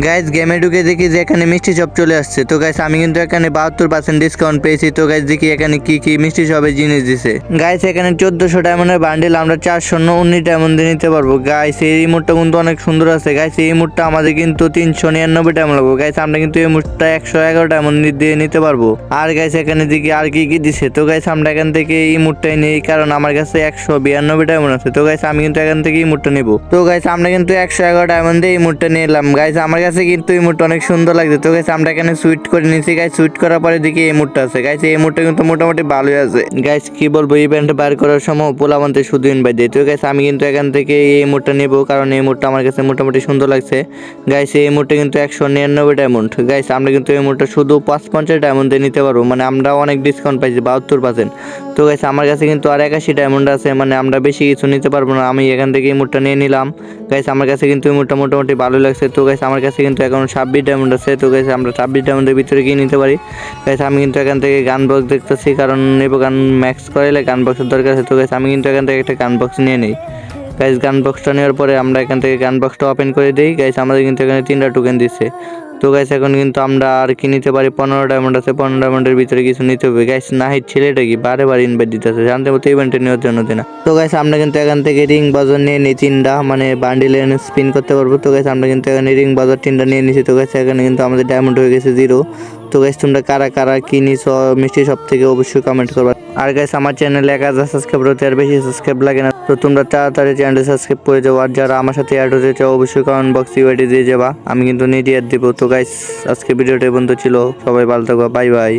Guys গেমে ঢুকে দেখি যে এখানে মিষ্টি চপ চলে আসছে। তো গাইজ আমি কিন্তু এখানে বাহাত্তর পার্সেন্ট ডিসকাউন্ট পেয়েছি। তো গাইজ দেখি এখানে কি কি মিষ্টি চপের জিনিস দিছে। গাইজ এখানে চোদ্দশো ডায়মন্ডের বান্ডেল আমরা চারশো উনিশ ডায়মন্ড দিয়ে নিতে পারব। গাইজ এই রিমোটটা কিন্তু অনেক সুন্দর আছে। গাইজ এই মুডটা আমাদের কিন্তু তিনশো নিরানব্বই ডায়মন্ড লাগবে। গাইজ আমরা কিন্তু এই মুডটা একশো এগারো ডায়মন্ড দিয়ে নিতে পারব। আর গাইজ এখানে দেখি আর কি কি দিছে। তো গাইজ আমরা এখান থেকে এই মুডটাই নেই, কারণ আমার কাছে একশো বিরানব্বই ডায়মন্ড আছে। তো গাইজ আমি কিন্তু এখান থেকে এই মুডটা নেব। তো গাইজ আমরা কিন্তু একশো এগারো ডায়মন্ড দিয়ে এই মুডটা নিলাম গাইজ আমার কাছে কিন্তু এই মুডটা অনেক সুন্দর লাগছে। তো গাইজ আমরা এখানে সুইট করে নিয়েছি। গাইজ সুইট করার পরে দেখি এই মুডটা আছে। গাইজ এই মুডটা কিন্তু মোটামুটি ভালোই আছে। গাইজ কি বলব ইভেন্ট বার করার সময় পোলাবন্তে শুধু ইনভাইট দিই তো গাইজ আমি কিন্তু এখান থেকে এই মুডটা নেব, কারণ এই মুডটা আমার কাছে মোটামুটি সুন্দর লাগছে। গাইজ এই মুডটা কিন্তু একশো নিরানব্বই ডায়মন্ড গাইজ আমরা কিন্তু এই মুডটা শুধু পাঁচ পঞ্চাশ ডায়মন্ড নিতে পারব। মানে আমরা অনেক ডিসকাউন্ট পাইছি, বাহাত্তর পার্সেন্ট তো গাইছে আমার কাছে কিন্তু আর একাশি ডায়মন্ড আছে মানে আমরা বেশি কিছু নিতে পারব না। আমি এখান থেকে এই মুডটা নিয়ে নিলাম। গাইজ আমার কাছে কিন্তু এই মুডটা মোটামুটি ভালো লাগছে। তো গাইজ আমার কাছে কিন্তু এখন ছাব্বিশ ডায়মন্ড আছে। তো গেছে আমরা ছাব্বিশ ডায়মন্ডের ভিতরে গিয়ে নিতে পারি? গেছে আমি কিন্তু এখান থেকে গান বক্স দেখতেছি, কারণ নেব গান ম্যাক্স করাইলে গান বক্সের দরকার আছে। তো গেছে আমি কিন্তু এখান থেকে একটা গান বক্স নিয়ে নিই। গাইজ গান বক্সটা নেওয়ার পরে আমরা এখান থেকে গান বক্সটা ওপেন করে দিই। গাইজ আমাদের কিন্তু এখানে তিনটা টোকেন দিচ্ছে তো গাইস এখন কিন্তু আমরা আর কি নিতে পারি? পনেরো ডায়মন্ড আছে, পনেরো ডায়মন্ডের ভিতরে কিছু নিতে হবে। গাইস নাহিদ ছেলেটা কি? বারে বারে ইনভাইট দিতেছে। জানতে মতো ইভেন্টে নেওয়ার জন্য দিনা তো গাইস আমরা কিন্তু এখান থেকে রিং বাজার নিয়ে নিই, তিনটা মানে বান্ডিলে স্পিন করতে পারব। তো গাইস আমরা কিন্তু এখানে রিং বাজার তিনটা নিয়ে নিছি। তো গাইস এখানে কিন্তু আমাদের ডায়মন্ড হয়ে গেছে জিরো তো গাইস তোমরা কারা কারা কি নিছো, মিষ্টি সব থেকে অবশ্যই কমেন্ট করবা। আর গাইস আমার চ্যানেলে এক হাজার সাবস্ক্রাইব হতে আর বেশি সাবস্ক্রাইব লাগে না। তো তোমরা তাড়াতাড়ি চ্যানেলটি সাবস্ক্রাইব করে যাও, আর যারা আমার সাথে অ্যাড হতে চাও, অবশ্যই কমেন্ট বক্স ইউআইডি দিয়ে যাবা। আমি কিন্তু নিজে দিয়ে দেবো। তো গাইস আজকে ভিডিওটা বন্ধ ছিল। সবাই ভালো থাকো বাই বাই